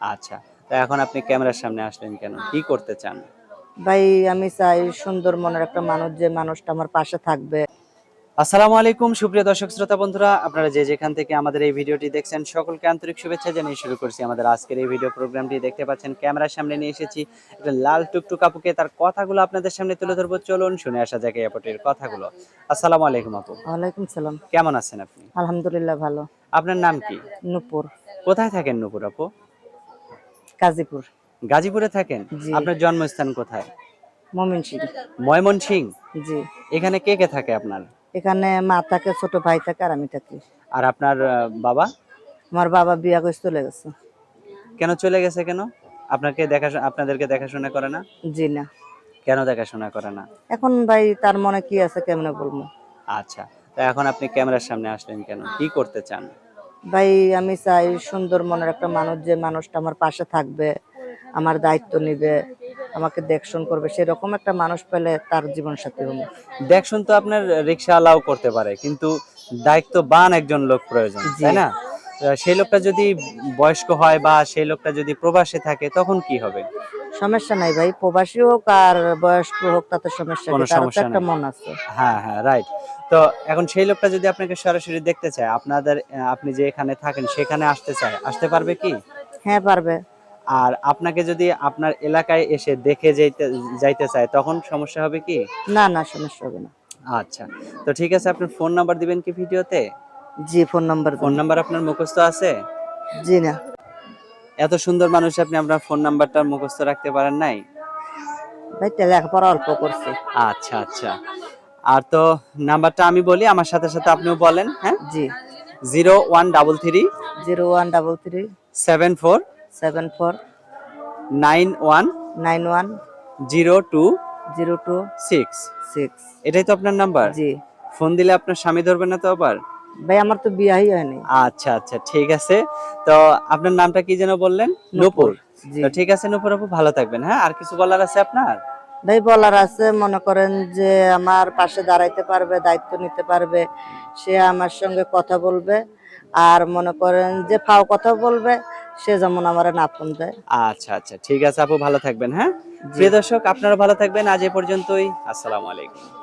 আচ্ছা তো এখন আপনি ক্যামেরার সামনে আসলেন কেন? কি করতে চান? ভাই আমি চাই সুন্দর মনের একটা মানুষ যে মানুষটা আমার পাশে থাকবে। আসসালামু আলাইকুম সুপ্রিয় দর্শক শ্রোতা বন্ধুরা। আপনারা যে যেখান থেকে আমাদের এই ভিডিওটি দেখছেন সকলকে আন্তরিক শুভেচ্ছা জানিয়ে শুরু করছি। আমাদের আজকের এই ভিডিও প্রোগ্রামটি দেখতে পাচ্ছেন ক্যামেরার সামনে নিয়ে এসেছি একটা লাল টুকটুক আপুকে। তার কথাগুলো আপনাদের সামনে তুলে ধরবো। চলুন শুনে আসা যাক এই কথাগুলো। আসসালামু আলাইকুম আপু। ওয়ালাইকুম সালাম। কেমন আছেন আপনি? আলহামদুলিল্লাহ ভালো। আপনার নাম কি? নূপুর। কোথায় থাকেন নুপুর আপু? গাজীপুর। গাজীপুরে থাকেন? আপনার জন্মস্থান কোথায়? মমিন সিং ময়মনসিং জি। এখানে কে কে থাকে আপনার? এখানে মা থাকে ছোট ভাই থাকে আর আমি থাকি। আর আপনার বাবা? আমার বাবা বিয়া করে চলে গেছে। কেন চলে গেছে কেন? আপনাকে দেখা আপনাদেরকে দেখাশোনা করে না? জি না। কেন দেখাশোনা করে না? এখন ভাই তার মনে কি আছে কেমনে বলব? আচ্ছা তা এখন আপনি ক্যামেরার সামনে আসলেন কেন? কি করতে চান? ভাই আমি চাই সুন্দর মনের একটা মানুষ যে মানুষটা আমার পাশে থাকবে আমার দায়িত্ব নিবে আমাকে দেখশন করবে। সেরকম একটা মানুষ পেলে তার জীবন সাথী হবে। দেখুন তো আপনার রিক্সা আলাও করতে পারে কিন্তু দায়িত্ববান একজন লোক প্রয়োজন তাই না? সেই লোকটা যদি বয়স্ক হয় বা সেই লোকটা যদি প্রবাসে থাকে তখন কি হবে? সমস্যা নাই ভাই। প্রবাসী হোক আর বয়স্ক হোক তাতে সমস্যা কি তার একটা মন আছে। হ্যাঁ হ্যাঁ রাইট তো এখন সেই লোকটা যদি আপনাকে সরাসরি দেখতে চায় আপনাদের আপনি যে এখানে থাকেন সেখানে আসতে চায় আসতে পারবে কি? হ্যাঁ পারবে। আর আপনাকে যদি আপনার এলাকায় এসে দেখে যাইতে যাইতে চায় তখন সমস্যা হবে কি? না না সমস্যা হবে না। আচ্ছা। তো ঠিক আছে আপনার ফোন নাম্বার দিবেন কি ভিডিওতে? জি ফোন নাম্বার ফোন নাম্বার আপনার মুখস্থ আছে? জি না। এত সুন্দর মানুষ আপনি আপনার ফোন নাম্বারটা মুখস্থ রাখতে পারেন নাই? ভাই তে লেখাপড়া অল্প করছে। আচ্ছা আচ্ছা। আর তো নাম্বারটা আমি বলি আমার সাথে সাথে আপনিও বলেন হ্যাঁ? জি। Zero one double three zero one double three seven four seven four nine one nine one zero two zero two six six এটাই তো আপনার নাম্বার জি। ফোন দিলে আপনার স্বামী ধরবে না তো আবার? ভাই আমার তো বিয়াই হয়নি। আচ্ছা আচ্ছা ঠিক আছে। তো আপনার নামটা কি যেন বললেন? নূপুর। তো ঠিক আছে নূপুর আপু ভালো থাকবেন হ্যাঁ? আর কিছু বলার আছে আপনার? ভাই বলার আছে মনে করেন যে আমার পাশে দাঁড়াইতে পারবে দায়িত্ব নিতে পারবে সে আমার সঙ্গে কথা বলবে আর মনে করেন যে ফাও কথা বলবে সে যেমন আমার না ফোন দেয়। আচ্ছা আচ্ছা ঠিক আছে আপু ভালো থাকবেন হ্যাঁ? প্রিয় দর্শক আপনারা ভালো থাকবেন আজ এ পর্যন্তই। আসসালামু আলাইকুম।